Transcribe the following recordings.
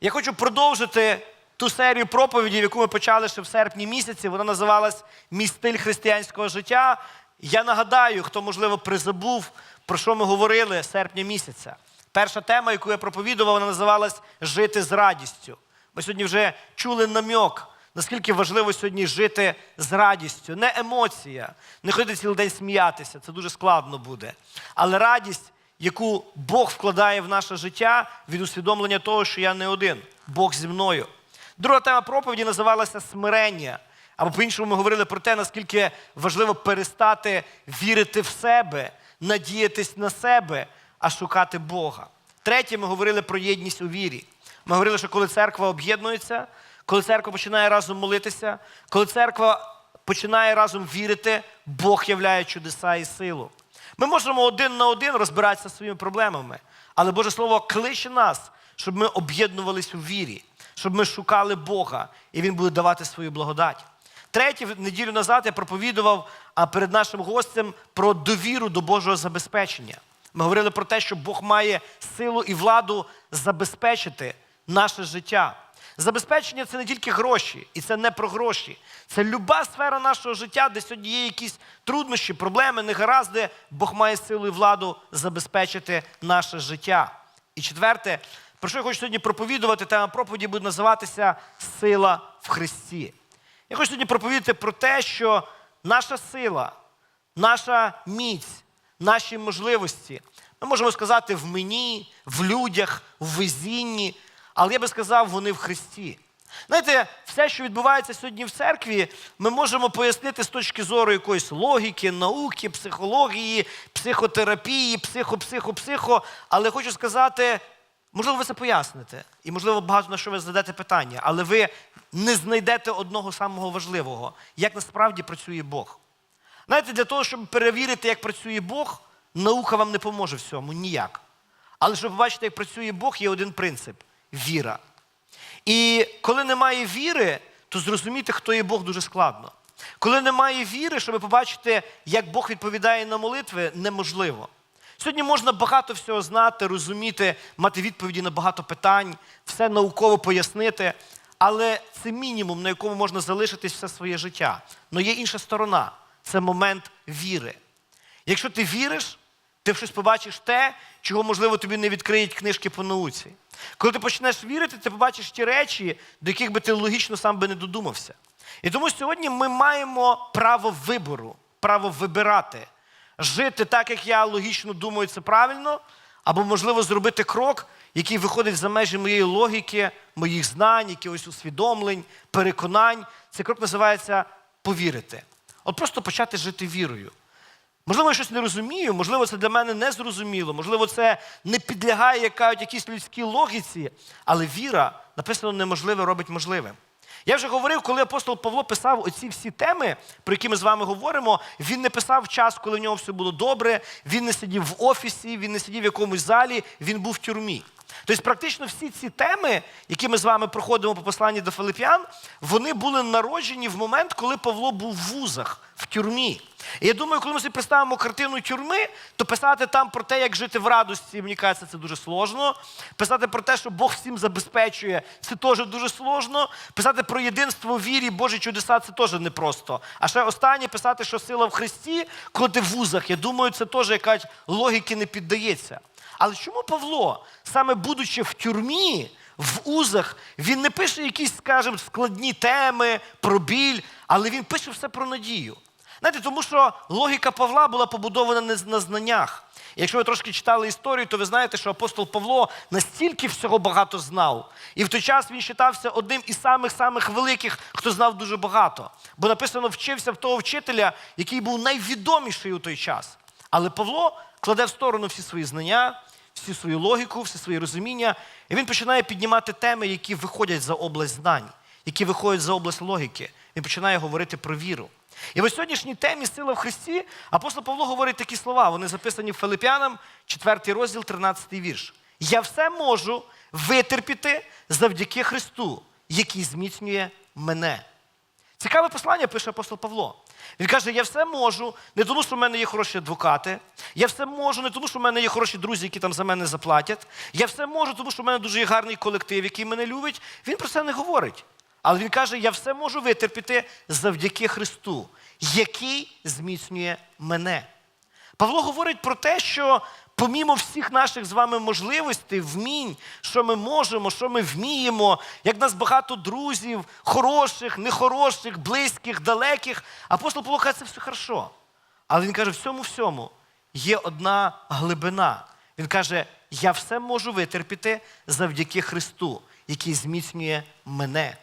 Я хочу продовжити ту серію проповідей, яку ми почали ще в серпні місяці. Вона називалась Мій стиль християнського життя. Я нагадаю, хто, можливо, призабув, про що ми говорили серпня місяця. Перша тема, яку я проповідував, вона називалась Жити з радістю. Ми сьогодні вже чули намьок, наскільки важливо сьогодні жити з радістю. Не емоція, не ходити цілий день сміятися, це дуже складно буде. Але радість, яку Бог вкладає в наше життя від усвідомлення того, що я не один, Бог зі мною. Друга тема проповіді називалася Смирення. Або по-іншому ми говорили про те, наскільки важливо перестати вірити в себе, надіятись на себе, а шукати Бога. Третє, ми говорили про єдність у вірі. Ми говорили, що коли церква об'єднується, коли церква починає разом молитися, коли церква починає разом вірити, Бог являє чудеса і силу. Ми можемо один на один розбиратися зі своїми проблемами, але Боже Слово кличе нас, щоб ми об'єднувались у вірі, щоб ми шукали Бога, і Він буде давати свою благодать. Третє, неділю назад я проповідував перед нашим гостем про довіру до Божого забезпечення. Ми говорили про те, що Бог має силу і владу забезпечити наше життя. Забезпечення це не тільки гроші, і це не про гроші. Це люба сфера нашого життя, де сьогодні є якісь труднощі, проблеми, негаразди. Бог має силу і владу забезпечити наше життя. І четверте, про що я хочу сьогодні проповідувати, тема проповіді буде називатися Сила в Христі. Я хочу сьогодні проповідати про те, що наша сила, наша міць, наші можливості, ми можемо сказати в мені, в людях, в везінні, але я би сказав, вони в Христі. Знаєте, все, що відбувається сьогодні в церкві, ми можемо пояснити з точки зору якоїсь логіки, науки, психології, психотерапії, психо-психо-психо. Але хочу сказати, можливо, ви це поясните, і можливо, багато на що ви зададете питання, але ви не знайдете одного самого важливого, як насправді працює Бог. Знаєте, для того, щоб перевірити, як працює Бог, наука вам не поможе в цьому ніяк. Але щоб побачити, як працює Бог, є один принцип віра. І коли немає віри, то зрозуміти, хто є Бог, дуже складно. Коли немає віри, щоб побачити, як Бог відповідає на молитви, неможливо. Сьогодні можна багато всього знати, розуміти, мати відповіді на багато питань, все науково пояснити, але це мінімум, на якому можна залишитись все своє життя. Але є інша сторона це момент віри. Якщо ти віриш, ти щось побачиш те, чого, можливо, тобі не відкриють книжки по науці. Коли ти почнеш вірити, ти побачиш ті речі, до яких би ти логічно сам би не додумався. І тому сьогодні ми маємо право вибору, право вибирати, жити так, як я логічно думаю, це правильно, або, можливо, зробити крок, який виходить за межі моєї логіки, моїх знань, якихось усвідомлень, переконань. Цей крок називається повірити. От просто почати жити вірою. Можливо, я щось не розумію, можливо, це для мене незрозуміло, можливо, це не підлягає якійсь людській логіці, але віра, написано, неможливе робить можливим. Я вже говорив, коли апостол Павло писав оці всі теми, про які ми з вами говоримо, він не писав час, коли в нього все було добре, він не сидів в офісі, він не сидів в якомусь залі, він був в тюрмі. Тобто, практично всі ці теми, які ми з вами проходимо по посланні до Филип'ян, вони були народжені в момент, коли Павло був в вузах, в тюрмі. І я думаю, коли ми собі представимо картину тюрми, то писати там про те, як жити в радості, мені кажеться, це дуже сложно. Писати про те, що Бог всім забезпечує, це теж дуже сложно. Писати про єдинство вірі, Божі чудеса це теж непросто. А ще останнє писати, що сила в Христі, коли ти в вузах, я думаю, це теж якась логіки не піддається. Але чому Павло, саме будучи в тюрмі, в узах, він не пише якісь, скажімо, складні теми про біль, але він пише все про надію. Знаєте, тому що логіка Павла була побудована не на знаннях. Якщо ви трошки читали історію, то ви знаєте, що апостол Павло настільки всього багато знав. І в той час він вважався одним із самих-самих великих, хто знав дуже багато. Бо написано, вчився в того вчителя, який був найвідоміший у той час. Але Павло кладе в сторону всі свої знання, всю свою логіку, всі свої розуміння, і він починає піднімати теми, які виходять за область знань, які виходять за область логіки. Він починає говорити про віру. І в сьогоднішній темі Сила в Христі апостол Павло говорить такі слова. Вони записані в Филип'янам, 4 розділ, 13 вірш. Я все можу витерпіти завдяки Христу, який зміцнює мене. Цікаве послання пише апостол Павло. Він каже: я все можу, не тому, що в мене є хороші адвокати. Я все можу, не тому, що в мене є хороші друзі, які там за мене заплатять. Я все можу, тому що в мене дуже є гарний колектив, який мене любить. Він про це не говорить. Але він каже: я все можу витерпіти завдяки Христу, який зміцнює мене. Павло говорить про те, що помімо всіх наших з вами можливостей, вмінь, що ми можемо, що ми вміємо, як в нас багато друзів, хороших, нехороших, близьких, далеких. Апостол Павло каже, це все хорошо. Але він каже, всьому всьому є одна глибина. Він каже, я все можу витерпіти завдяки Христу, який зміцнює мене.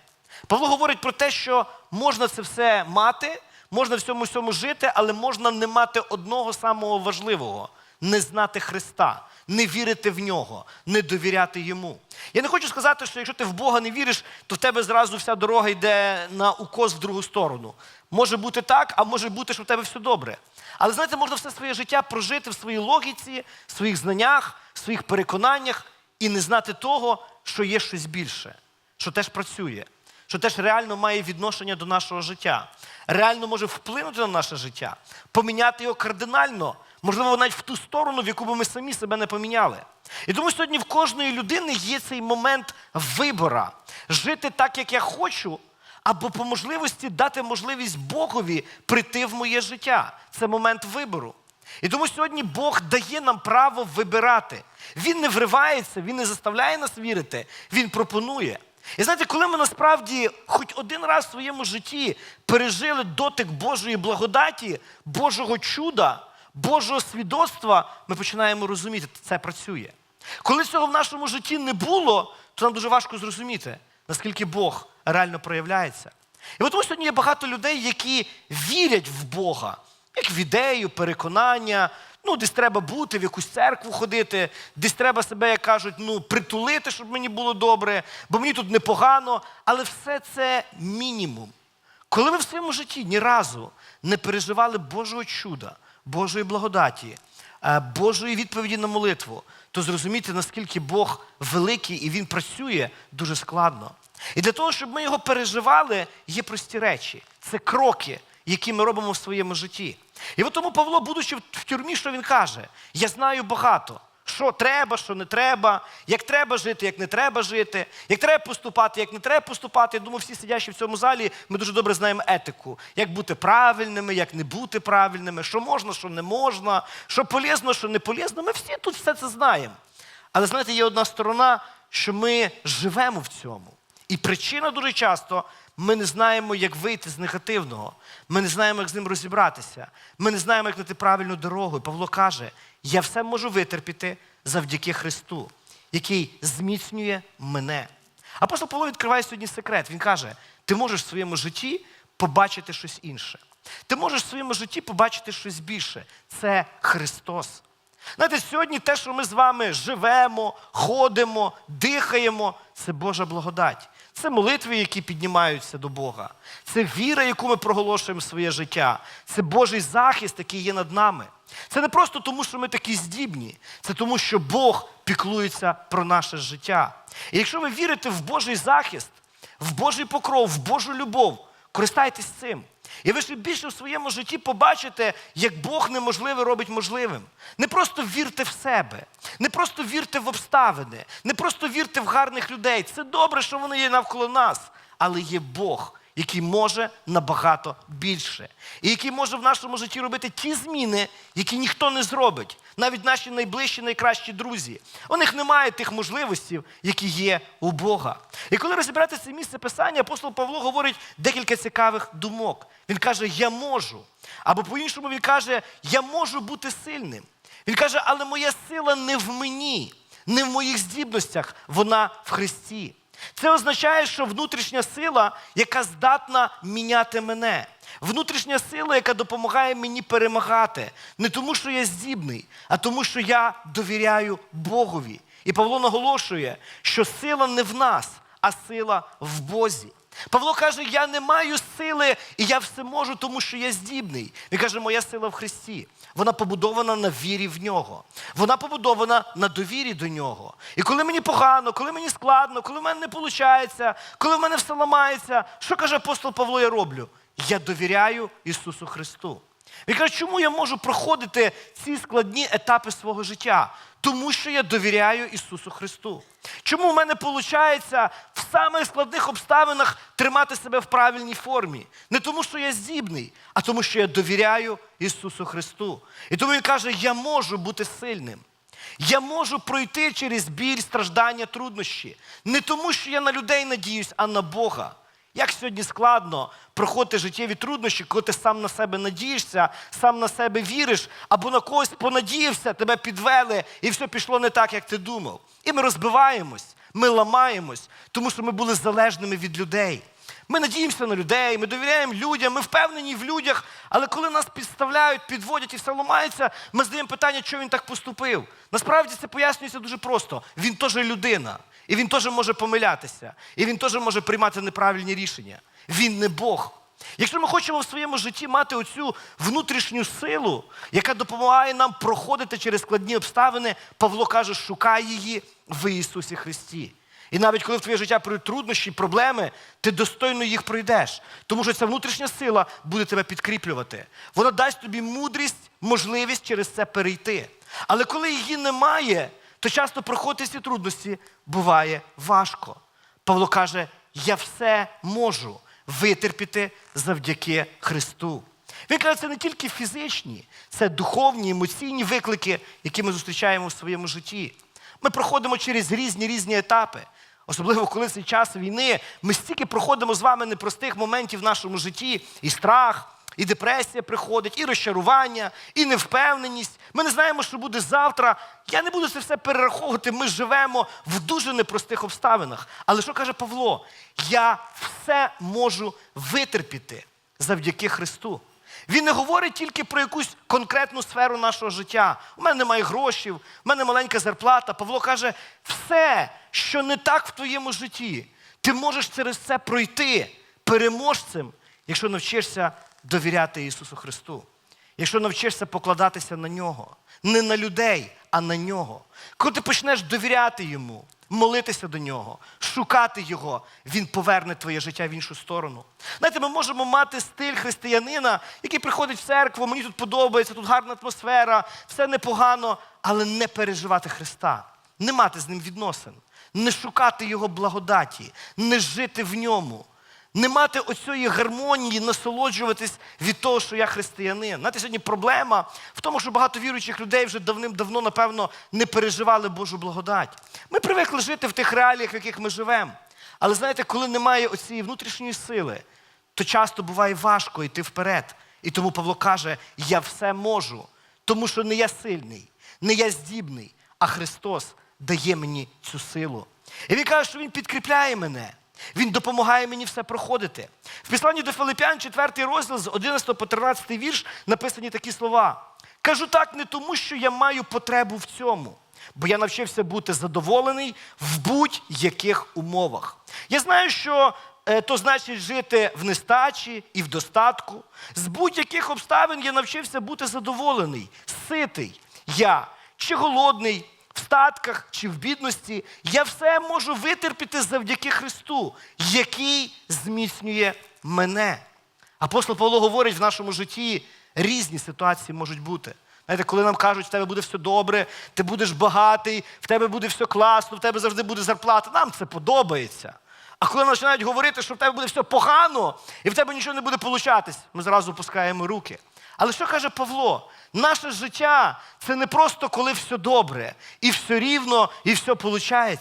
Павло говорить про те, що можна це все мати, можна в цьому всьому жити, але можна не мати одного самого важливого не знати Христа, не вірити в нього, не довіряти йому. Я не хочу сказати, що якщо ти в Бога не віриш, то в тебе зразу вся дорога йде на укос в другу сторону. Може бути так, а може бути, що в тебе все добре. Але знаєте, можна все своє життя прожити в своїй логіці, в своїх знаннях, в своїх переконаннях і не знати того, що є щось більше, що теж працює, що теж реально має відношення до нашого життя, реально може вплинути на наше життя, поміняти його кардинально, можливо, навіть в ту сторону, в яку би ми самі себе не поміняли. І тому сьогодні в кожної людини є цей момент вибора жити так, як я хочу, або по можливості дати можливість Богові прийти в моє життя. Це момент вибору. І тому сьогодні Бог дає нам право вибирати. Він не вривається, він не заставляє нас вірити, він пропонує. І знаєте, коли ми насправді хоч один раз в своєму житті пережили дотик Божої благодаті, Божого чуда, Божого свідоцтва, ми починаємо розуміти, це працює. Коли цього в нашому житті не було, то нам дуже важко зрозуміти, наскільки Бог реально проявляється. І от тому сьогодні є багато людей, які вірять в Бога, як в ідею, переконання. Ну, десь треба бути, в якусь церкву ходити, десь треба себе, як кажуть, ну, притулити, щоб мені було добре, бо мені тут непогано. Але все це мінімум. Коли ви в своєму житті ні разу не переживали Божого чуда, Божої благодаті, е, Божої відповіді на молитву, то зрозуміти, наскільки Бог великий і Він працює дуже складно. І для того, щоб ми його переживали, є прості речі. Це кроки, які ми робимо в своєму житті. І от тому Павло, будучи в тюрмі, що він каже? Я знаю багато. Що треба, що не треба, як треба жити, як не треба жити, як треба поступати, як не треба поступати. Я думаю, всі сидячі в цьому залі, ми дуже добре знаємо етику, як бути правильними, як не бути правильними, що можна, що не можна, що полезно, що не полезно. Ми всі тут все це знаємо. Але знаєте, є одна сторона, що ми живемо в цьому. І причина дуже часто ми не знаємо, як вийти з негативного. Ми не знаємо, як з ним розібратися. Ми не знаємо, як знайти правильну дорогу. Павло каже: я все можу витерпіти завдяки Христу, який зміцнює мене. Апостол Павло відкриває сьогодні секрет. Він каже: ти можеш в своєму житті побачити щось інше. Ти можеш в своєму житті побачити щось більше. Це Христос. Знаєте, сьогодні те, що ми з вами живемо, ходимо, дихаємо, це Божа благодать. Це молитви, які піднімаються до Бога. Це віра, яку ми проголошуємо в своє життя. Це Божий захист, який є над нами. Це не просто тому, що ми такі здібні, це тому, що Бог піклується про наше життя. І якщо ви вірите в Божий захист, в Божий покров, в Божу любов, користайтесь цим. І ви ще більше в своєму житті побачите, як Бог неможливе робить можливим. Не просто вірте в себе, не просто вірте в обставини, не просто вірте в гарних людей. Це добре, що вони є навколо нас, але є Бог, який може набагато більше. І який може в нашому житті робити ті зміни, які ніхто не зробить. Навіть наші найближчі, найкращі друзі. У них немає тих можливостей, які є у Бога. І коли розібрати це місце писання, апостол Павло говорить декілька цікавих думок. Він каже, я можу. Або по-іншому він каже, я можу бути сильним. Він каже, але моя сила не в мені, не в моїх здібностях, вона в Христі. Це означає, що внутрішня сила, яка здатна міняти мене. Внутрішня сила, яка допомагає мені перемагати. Не тому, що я здібний, а тому, що я довіряю Богові. І Павло наголошує, що сила не в нас, а сила в Бозі. Павло каже, я не маю сили, і я все можу, тому що я здібний. Він каже, моя сила в Христі. Вона побудована на вірі в нього. Вона побудована на довірі до нього. І коли мені погано, коли мені складно, коли в мене не виходить, коли в мене все ламається, що каже апостол Павло, я роблю? я довіряю Ісусу Христу. Він каже, чому я можу проходити ці складні етапи свого життя? Тому що я довіряю Ісусу Христу. Чому в мене виходить в самих складних обставинах тримати себе в правильній формі? Не тому, що я здібний, а тому, що я довіряю Ісусу Христу. І тому Він каже, я можу бути сильним. Я можу пройти через біль, страждання, труднощі. Не тому, що я на людей надіюсь, а на Бога. Як сьогодні складно проходити життєві труднощі, коли ти сам на себе надієшся, сам на себе віриш, або на когось понадіявся, тебе підвели, і все пішло не так, як ти думав. І ми розбиваємось, ми ламаємось, тому що ми були залежними від людей. Ми надіємося на людей, ми довіряємо людям, ми впевнені в людях, але коли нас підставляють, підводять і все ламається, ми задаємо питання, чому він так поступив. Насправді це пояснюється дуже просто. Він теж людина, і він теж може помилятися, і він теж може приймати неправильні рішення. Він не Бог. Якщо ми хочемо в своєму житті мати оцю внутрішню силу, яка допомагає нам проходити через складні обставини, Павло каже, шукай її в Ісусі Христі. І навіть коли в твоє життя прийдуть труднощі, проблеми, ти достойно їх пройдеш. Тому що ця внутрішня сила буде тебе підкріплювати. Вона дасть тобі мудрість, можливість через це перейти. Але коли її немає, то часто проходити ці трудності буває важко. Павло каже: я все можу витерпіти завдяки Христу. Він каже, це не тільки фізичні, це духовні, емоційні виклики, які ми зустрічаємо в своєму житті. Ми проходимо через різні різні етапи. Особливо, коли цей час війни, ми стільки проходимо з вами непростих моментів в нашому житті, і страх, і депресія приходить, і розчарування, і невпевненість. Ми не знаємо, що буде завтра. Я не буду це все перераховувати. Ми живемо в дуже непростих обставинах. Але що каже Павло? Я все можу витерпіти завдяки Христу. Він не говорить тільки про якусь конкретну сферу нашого життя. У мене немає грошей, у мене маленька зарплата. Павло каже, все, що не так в твоєму житті, ти можеш через це пройти переможцем, якщо навчишся довіряти Ісусу Христу. Якщо навчишся покладатися на нього, не на людей, а на нього. Коли ти почнеш довіряти йому, молитися до нього, шукати його, він поверне твоє життя в іншу сторону. Знаєте, ми можемо мати стиль християнина, який приходить в церкву, мені тут подобається, тут гарна атмосфера, все непогано, але не переживати Христа, не мати з ним відносин, не шукати Його благодаті, не жити в ньому. Не мати оцієї гармонії, насолоджуватись від того, що я християнин. Знаєте, сьогодні проблема в тому, що багато віруючих людей вже давним-давно, напевно, не переживали Божу благодать. Ми привикли жити в тих реаліях, в яких ми живемо. Але знаєте, коли немає оцієї внутрішньої сили, то часто буває важко йти вперед. І тому Павло каже: я все можу, тому що не я сильний, не я здібний, а Христос дає мені цю силу. І він каже, що Він підкріпляє мене. Він допомагає мені все проходити. В Післанні до Филиппян, 4 розділ з 11 по 13 вірш, написані такі слова. Кажу так не тому, що я маю потребу в цьому, бо я навчився бути задоволений в будь-яких умовах. Я знаю, що е, то значить жити в нестачі і в достатку. З будь-яких обставин я навчився бути задоволений, ситий. Я чи голодний, в статках чи в бідності, я все можу витерпіти завдяки Христу, який зміцнює мене. Апостол Павло говорить в нашому житті, різні ситуації можуть бути. Знаєте, коли нам кажуть, в тебе буде все добре, ти будеш багатий, в тебе буде все класно, в тебе завжди буде зарплата, нам це подобається. А коли починають говорити, що в тебе буде все погано, і в тебе нічого не буде получатись, ми зразу опускаємо руки. Але що каже Павло? Наше життя це не просто коли все добре, і все рівно, і все виходить.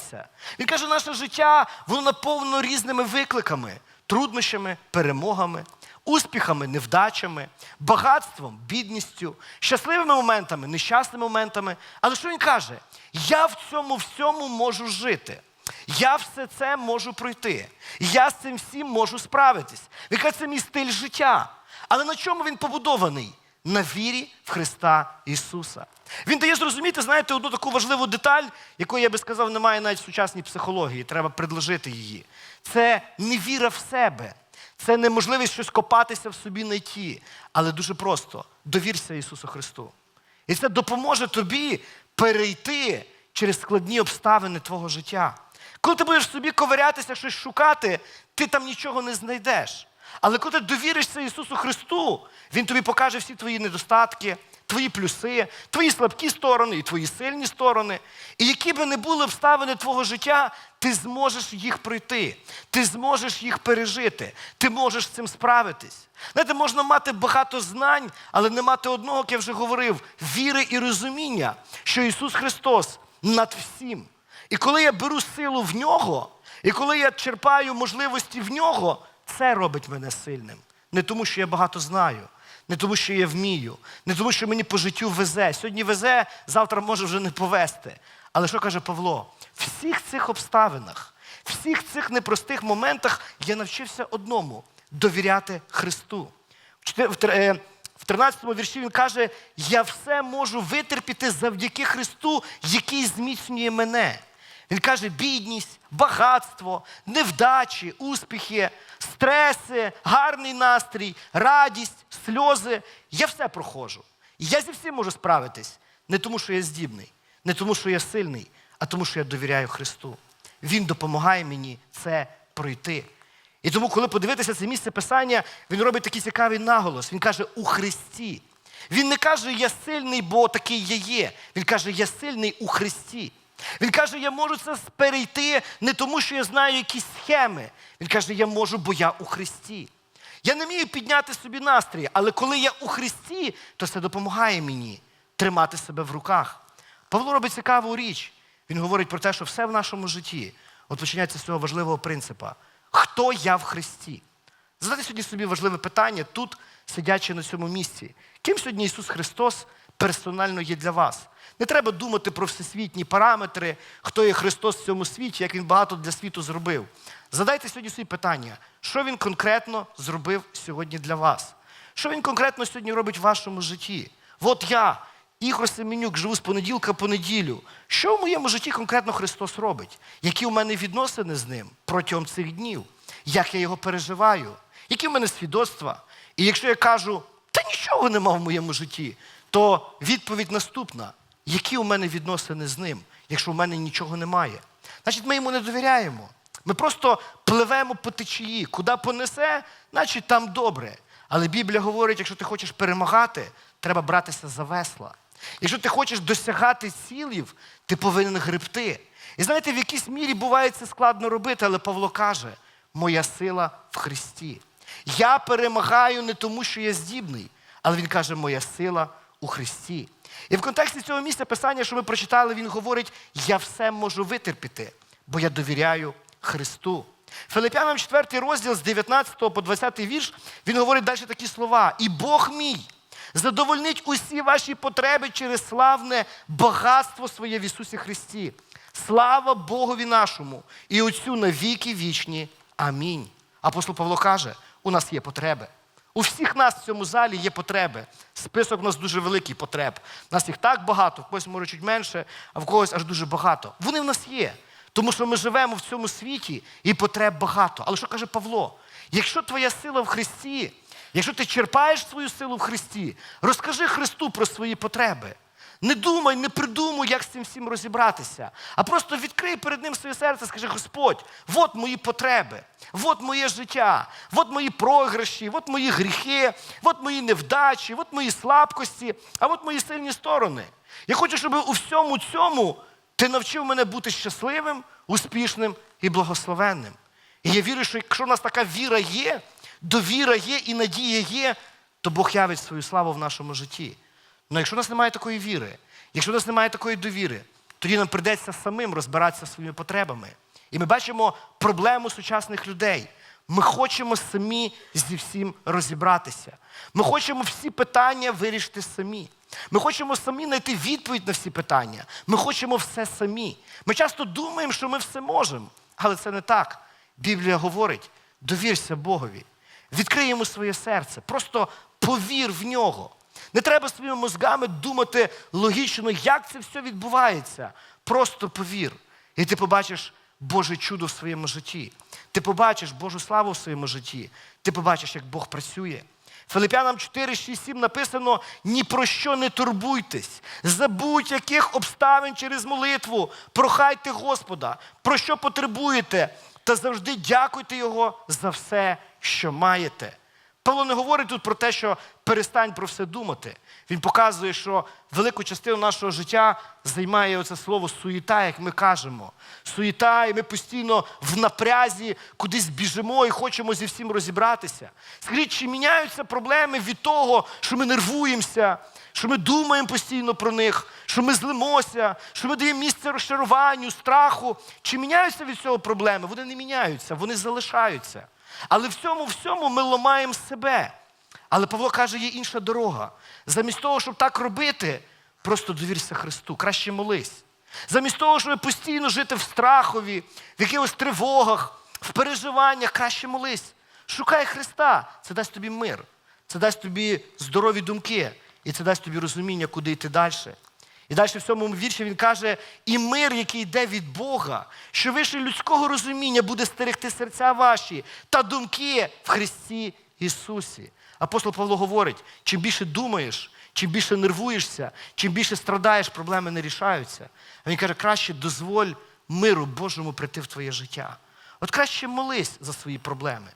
Він каже, наше життя воно наповнено різними викликами, труднощами, перемогами, успіхами, невдачами, багатством, бідністю, щасливими моментами, нещасними моментами. Але що він каже? Я в цьому всьому можу жити. Я все це можу пройти. Я з цим всім можу справитись. Він каже, це мій стиль життя. Але на чому він побудований? На вірі в Христа Ісуса. Він дає зрозуміти, знаєте, одну таку важливу деталь, якої я би сказав, немає навіть в сучасній психології, треба предложити її. Це не віра в себе, це неможливість щось копатися в собі знайти. Але дуже просто довірся Ісусу Христу. І це допоможе тобі перейти через складні обставини твого життя. Коли ти будеш собі ковирятися, щось шукати, ти там нічого не знайдеш. Але коли ти довіришся Ісусу Христу, Він тобі покаже всі твої недостатки, твої плюси, твої слабкі сторони і твої сильні сторони. І які би не були обставини твого життя, ти зможеш їх пройти, ти зможеш їх пережити, ти можеш з цим справитись. Знаєте, можна мати багато знань, але не мати одного, як я вже говорив, віри і розуміння, що Ісус Христос над всім. І коли я беру силу в нього, і коли я черпаю можливості в нього, це робить мене сильним. Не тому, що я багато знаю, не тому, що я вмію, не тому, що мені по життю везе. Сьогодні везе, завтра може вже не повезти. Але що каже Павло? В всіх цих обставинах, в всіх цих непростих моментах я навчився одному довіряти Христу. В чотир- в тр- е, В 13 вірші він каже: Я все можу витерпіти завдяки Христу, який зміцнює мене. Він каже: бідність, багатство, невдачі, успіхи, стреси, гарний настрій, радість, сльози. Я все проходжу. Я зі всім можу справитись. Не тому, що я здібний, не тому, що я сильний, а тому, що я довіряю Христу. Він допомагає мені це пройти. І тому, коли подивитися це місце писання, він робить такий цікавий наголос. Він каже у Христі. Він не каже, я сильний, бо такий я є. Він каже, я сильний у Христі. Він каже, я можу це перейти не тому, що я знаю якісь схеми. Він каже, я можу, бо я у Христі. Я не вмію підняти собі настрій, але коли я у Христі, то це допомагає мені тримати себе в руках. Павло робить цікаву річ. Він говорить про те, що все в нашому житті от починається з цього важливого принципа. Хто я в Христі? Задайте сьогодні собі важливе питання тут, сидячи на цьому місці. Ким сьогодні Ісус Христос персонально є для вас? Не треба думати про всесвітні параметри, хто є Христос в цьому світі, як Він багато для світу зробив. Задайте сьогодні собі питання, що Він конкретно зробив сьогодні для вас? Що Він конкретно сьогодні робить в вашому житті? От я, Ігор Семенюк, живу з понеділка по неділю. Що в моєму житті конкретно Христос робить? Які у мене відносини з ним протягом цих днів? Як я його переживаю? Які в мене свідоцтва? І якщо я кажу, та нічого нема в моєму житті, то відповідь наступна: які у мене відносини з ним, якщо в мене нічого немає? Значить, ми йому не довіряємо. Ми просто пливемо по течії, куди понесе, значить там добре. Але Біблія говорить, якщо ти хочеш перемагати, треба братися за весла. Якщо ти хочеш досягати цілів, ти повинен гребти. І знаєте, в якійсь мірі буває це складно робити, але Павло каже: моя сила в Христі. Я перемагаю не тому, що я здібний, але він каже, моя сила у Христі. І в контексті цього місця писання, що ми прочитали, він говорить: я все можу витерпіти, бо я довіряю Христу. Филип'янам 4 розділ з 19 по 20 вірш, він говорить далі такі слова: І Бог мій задовольнить усі ваші потреби через славне багатство своє в Ісусі Христі. Слава Богові нашому і Отцю на віки вічні. Амінь. Апостол Павло каже: у нас є потреби. У всіх нас в цьому залі є потреби. Список у нас дуже великий потреб. У нас їх так багато, в когось може чуть менше, а в когось аж дуже багато. Вони в нас є. Тому що ми живемо в цьому світі і потреб багато. Але що каже Павло? Якщо твоя сила в Христі, якщо ти черпаєш свою силу в Христі, розкажи Христу про свої потреби. Не думай, не придумуй, як з цим всім розібратися, а просто відкрий перед ним своє серце, скажи, Господь, от мої потреби, от моє життя, от мої програші, от мої гріхи, от мої невдачі, от мої слабкості, а от мої сильні сторони. Я хочу, щоб у всьому цьому ти навчив мене бути щасливим, успішним і благословенним. І я вірю, що якщо в нас така віра є, довіра є і надія є, то Бог явить свою славу в нашому житті. Але якщо в нас немає такої віри, якщо в нас немає такої довіри, тоді нам прийдеться самим розбиратися своїми потребами. І ми бачимо проблему сучасних людей. Ми хочемо самі зі всім розібратися. Ми хочемо всі питання вирішити самі. Ми хочемо самі знайти відповідь на всі питання. Ми хочемо все самі. Ми часто думаємо, що ми все можемо, але це не так. Біблія говорить: довірся Богові, відкрий йому своє серце, просто повір в нього. Не треба своїми мозгами думати логічно, як це все відбувається. Просто повір. І ти побачиш Боже чудо в своєму житті. Ти побачиш Божу славу в своєму житті. Ти побачиш, як Бог працює. Филип'янам 4, 6, 7 написано: ні про що не турбуйтесь, за будь-яких обставин через молитву, прохайте Господа, про що потребуєте, та завжди дякуйте Його за все що маєте. Павло не говорить тут про те, що перестань про все думати. Він показує, що велику частину нашого життя займає оце слово суєта, як ми кажемо. Суєта, і ми постійно в напрязі кудись біжимо і хочемо зі всім розібратися. Скажіть, чи міняються проблеми від того, що ми нервуємося, що ми думаємо постійно про них, що ми злимося, що ми даємо місце розчаруванню, страху. Чи міняються від цього проблеми? Вони не міняються, вони залишаються. Але в цьому всьому ми ламаємо себе. Але Павло каже, є інша дорога. Замість того, щоб так робити, просто довірся Христу, краще молись. Замість того, щоб постійно жити в страхові, в якихось тривогах, в переживаннях, краще молись. Шукай Христа. Це дасть тобі мир, це дасть тобі здорові думки, і це дасть тобі розуміння, куди йти далі. І далі в цьому вірші він каже: і мир, який йде від Бога, що вище людського розуміння буде стерегти серця ваші та думки в Христі Ісусі. Апостол Павло говорить: чим більше думаєш, чим більше нервуєшся, чим більше страдаєш, проблеми не рішаються. А він каже, краще дозволь миру Божому прийти в твоє життя. От краще молись за свої проблеми.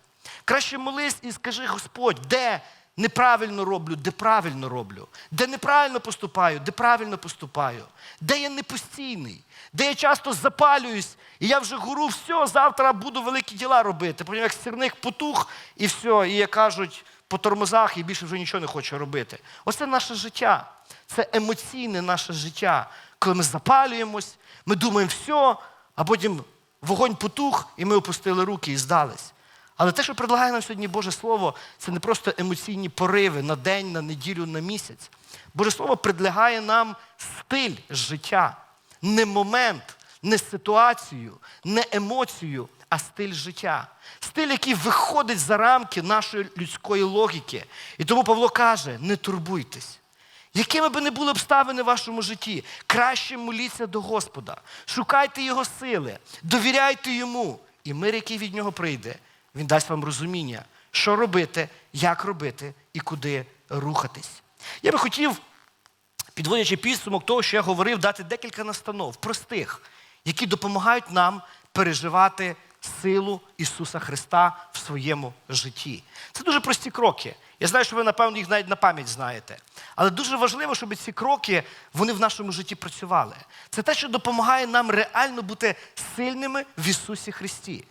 Краще молись і скажи, Господь, де неправильно роблю, де правильно роблю, де неправильно поступаю, де правильно поступаю, де я непостійний, де я часто запалююсь, і я вже гору, все, завтра буду великі діла робити. Потім як сірник потух, і все, і як кажуть, по тормозах і більше вже нічого не хочу робити. Оце наше життя. Це емоційне наше життя, коли ми запалюємось, ми думаємо все, а потім вогонь потух, і ми опустили руки і здались. Але те, що предлагає нам сьогодні Боже Слово, це не просто емоційні пориви на день, на неділю, на місяць. Боже Слово предлагає нам стиль життя, не момент, не ситуацію, не емоцію, а стиль життя. Стиль, який виходить за рамки нашої людської логіки. І тому Павло каже: не турбуйтесь. Якими би не були обставини в вашому житті, краще моліться до Господа, шукайте Його сили, довіряйте йому, і мир, який від нього прийде, він дасть вам розуміння, що робити, як робити і куди рухатись. Я би хотів, підводячи підсумок того, що я говорив, дати декілька настанов, простих, які допомагають нам переживати силу Ісуса Христа в своєму житті. Це дуже прості кроки. Я знаю, що ви, напевно, їх навіть на пам'ять знаєте. Але дуже важливо, щоб ці кроки вони в нашому житті працювали. Це те, що допомагає нам реально бути сильними в Ісусі Христі.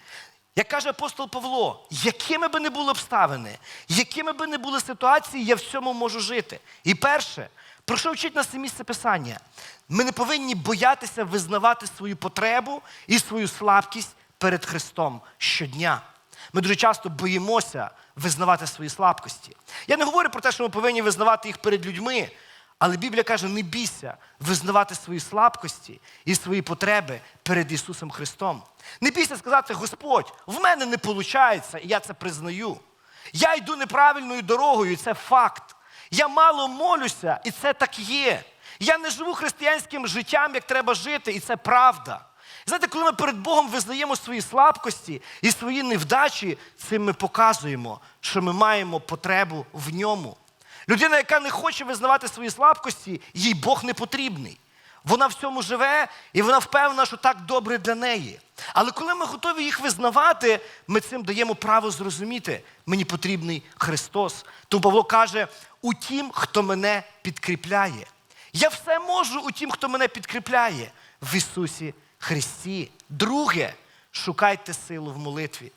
Як каже апостол Павло, якими би не були обставини, якими би не були ситуації, я в цьому можу жити. І перше, про що вчить нас це місце Писання? Ми не повинні боятися визнавати свою потребу і свою слабкість перед Христом щодня. Ми дуже часто боїмося визнавати свої слабкості. Я не говорю про те, що ми повинні визнавати їх перед людьми, але Біблія каже: не бійся визнавати свої слабкості і свої потреби перед Ісусом Христом. Не бійся сказати, Господь, в мене не виходить, і я це признаю. Я йду неправильною дорогою, і це факт. Я мало молюся, і це так є. Я не живу християнським життям, як треба жити, і це правда. Знаєте, коли ми перед Богом визнаємо свої слабкості і свої невдачі, цим ми показуємо, що ми маємо потребу в ньому. Людина, яка не хоче визнавати свої слабкості, їй Бог не потрібний. Вона в цьому живе і вона впевнена, що так добре для неї. Але коли ми готові їх визнавати, ми цим даємо право зрозуміти, мені потрібний Христос. Тому Павло каже: у тім, хто мене підкріпляє. Я все можу у тім, хто мене підкріпляє в Ісусі Христі. Друге, шукайте силу в молитві.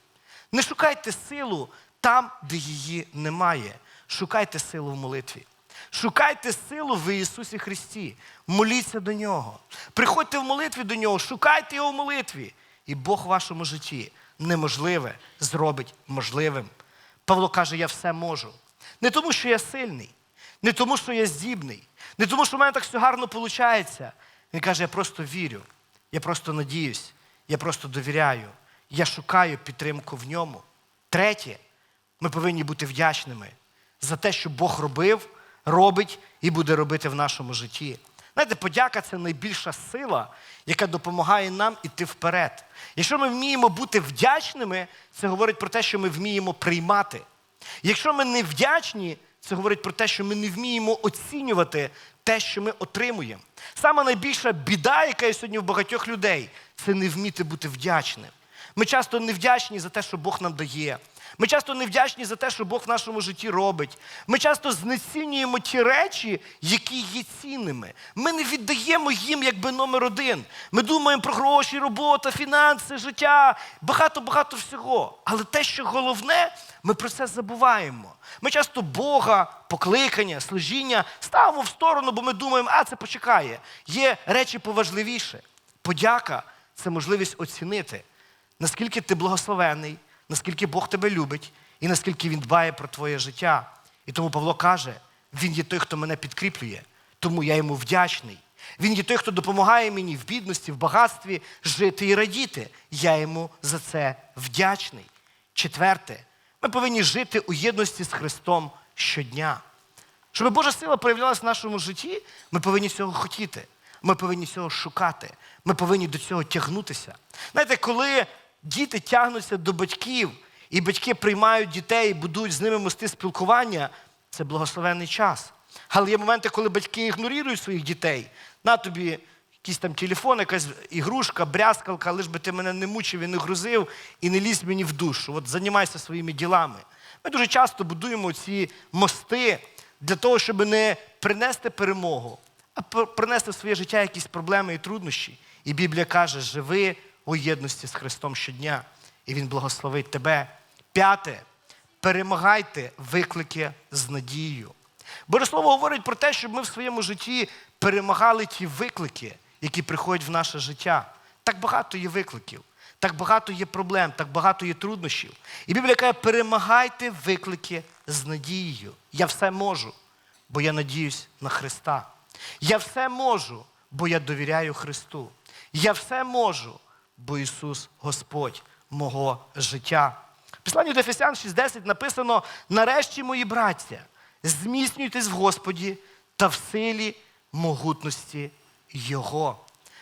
Не шукайте силу там, де її немає. Шукайте силу в молитві. Шукайте силу в Ісусі Христі. Моліться до Нього. Приходьте в молитві до Нього, шукайте Його в молитві. І Бог в вашому житті неможливе зробить можливим. Павло каже: я все можу. Не тому, що я сильний, не тому, що я здібний, не тому, що в мене так все гарно виходить. Він каже, я просто вірю, я просто надіюсь, я просто довіряю, я шукаю підтримку в ньому. Третє, ми повинні бути вдячними за те, що Бог робив, робить і буде робити в нашому житті. Знаєте, подяка це найбільша сила, яка допомагає нам іти вперед. Якщо ми вміємо бути вдячними, це говорить про те, що ми вміємо приймати. Якщо ми не вдячні, це говорить про те, що ми не вміємо оцінювати те, що ми отримуємо. Саме найбільша біда, яка є сьогодні в багатьох людей, це не вміти бути вдячним. Ми часто невдячні за те, що Бог нам дає. Ми часто невдячні за те, що Бог в нашому житті робить. Ми часто знецінюємо ті речі, які є цінними. Ми не віддаємо їм якби номер один. Ми думаємо про гроші, робота, фінанси, життя, багато-багато всього. Але те, що головне, ми про це забуваємо. Ми часто Бога, покликання, служіння ставимо в сторону, бо ми думаємо, а це почекає. Є речі поважливіше. Подяка це можливість оцінити, наскільки ти благословений, наскільки Бог тебе любить і наскільки Він дбає про твоє життя. І тому Павло каже: Він є той, хто мене підкріплює, тому я йому вдячний. Він є той, хто допомагає мені в бідності, в багатстві жити і радіти. Я йому за це вдячний. Четверте, ми повинні жити у єдності з Христом щодня. Щоб Божа сила проявлялася в нашому житті, ми повинні цього хотіти. Ми повинні цього шукати. Ми повинні до цього тягнутися. Знаєте, коли діти тягнуться до батьків, і батьки приймають дітей, будують з ними мости спілкування, це благословенний час. Але є моменти, коли батьки ігнорують своїх дітей. На тобі якийсь там телефон, якась ігрушка, брязкалка, лиш би ти мене не мучив і не грузив, і не лізь мені в душу. От займайся своїми ділами. Ми дуже часто будуємо ці мости для того, щоб не принести перемогу, а принести в своє життя якісь проблеми і труднощі. І Біблія каже: живи у єдності з Христом щодня, і Він благословить тебе. П'яте. Перемагайте виклики з надією. Боже Слово говорить про те, щоб ми в своєму житті перемагали ті виклики, які приходять в наше життя. Так багато є викликів, так багато є проблем, так багато є труднощів. І Біблія каже, перемагайте виклики з надією. Я все можу, бо я надіюсь на Христа. Я все можу, бо я довіряю Христу. Я все можу, бо Ісус Господь мого життя. В Посланні до Ефесян 6.10 написано: нарешті, мої браття, зміцнюйтесь в Господі та в силі могутності Його.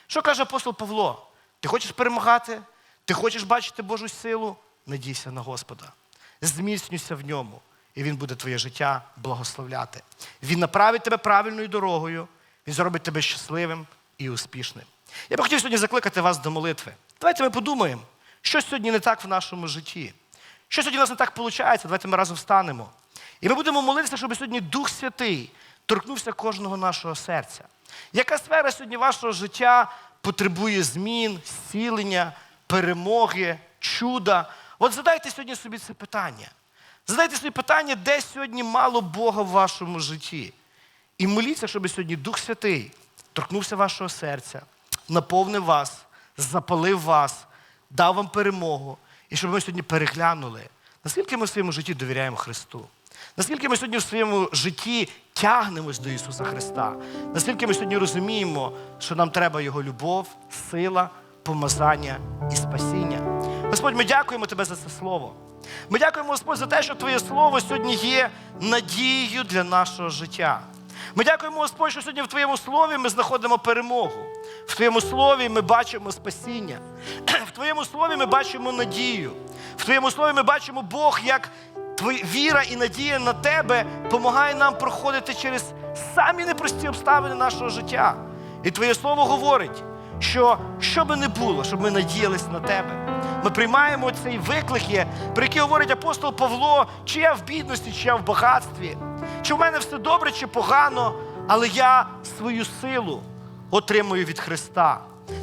Що каже апостол Павло? Ти хочеш перемагати? Ти хочеш бачити Божу силу? Надійся на Господа. Зміцнюйся в ньому, і Він буде твоє життя благословляти. Він направить тебе правильною дорогою, Він зробить тебе щасливим і успішним. Я би хотів сьогодні закликати вас до молитви. Давайте ми подумаємо, що сьогодні не так в нашому житті. Що сьогодні у нас не так виходить, давайте ми разом встанемо. І ми будемо молитися, щоб сьогодні Дух Святий торкнувся кожного нашого серця. Яка сфера сьогодні вашого життя потребує змін, зцілення, перемоги, чуда? От задайте сьогодні собі це питання. Задайте собі питання, де сьогодні мало Бога в вашому житті. І моліться, щоб сьогодні Дух Святий торкнувся вашого серця, наповнив вас, запалив вас, дав вам перемогу. І щоб ми сьогодні переглянули, наскільки ми в своєму житті довіряємо Христу. Наскільки ми сьогодні в своєму житті тягнемось до Ісуса Христа, наскільки ми сьогодні розуміємо, що нам треба Його любов, сила, помазання і спасіння. Господь, ми дякуємо Тебе за це слово. Ми дякуємо, Господь, за те, що Твоє Слово сьогодні є надією для нашого життя. Ми дякуємо, Господь, що сьогодні в Твоєму слові ми знаходимо перемогу. В Твоєму слові ми бачимо спасіння. В Твоєму слові ми бачимо надію. В Твоєму слові ми бачимо Бог, як віра і надія на Тебе допомагає нам проходити через самі непрості обставини нашого життя. І Твоє Слово говорить, що що би не було, щоб ми надіялись на Тебе. Ми приймаємо цей виклик, про який говорить апостол Павло, чи я в бідності, чи я в багатстві, чи в мене все добре, чи погано, але я свою силу отримую від Христа.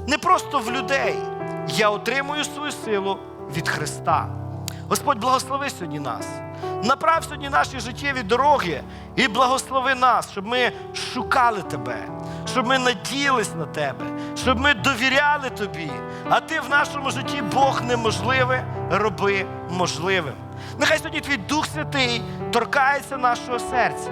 Не просто в людей. Я отримую свою силу від Христа. Господь, благослови сьогодні нас. Направ сьогодні наші життєві дороги і благослови нас, щоб ми шукали Тебе, щоб ми надіялись на Тебе, щоб ми довіряли Тобі. А Ти в нашому житті Бог неможливе роби можливим. Нехай сьогодні Твій Дух Святий торкається нашого серця.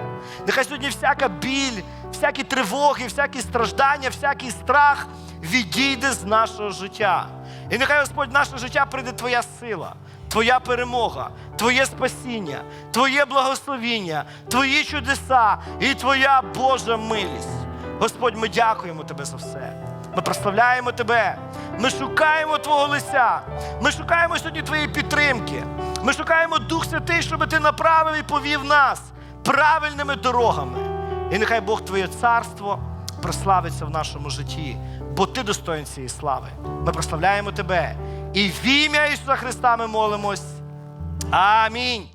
Нехай сьогодні всяка біль, всякі тривоги, всякі страждання, всякий страх відійде з нашого життя. І нехай Господь в наше життя прийде Твоя сила. Твоя перемога, Твоє спасіння, Твоє благословіння, Твої чудеса і Твоя Божа милість. Господь, ми дякуємо Тебе за все. Ми прославляємо Тебе. Ми шукаємо Твого лиця. Ми шукаємо сьогодні Твоєї підтримки. Ми шукаємо Дух Святий, щоб Ти направив і повів нас правильними дорогами. І нехай Бог Твоє царство прославиться в нашому житті, бо Ти достоїн цієї слави. Ми прославляємо Тебе І в ім'я Ісуса Христа ми молимось. Амінь.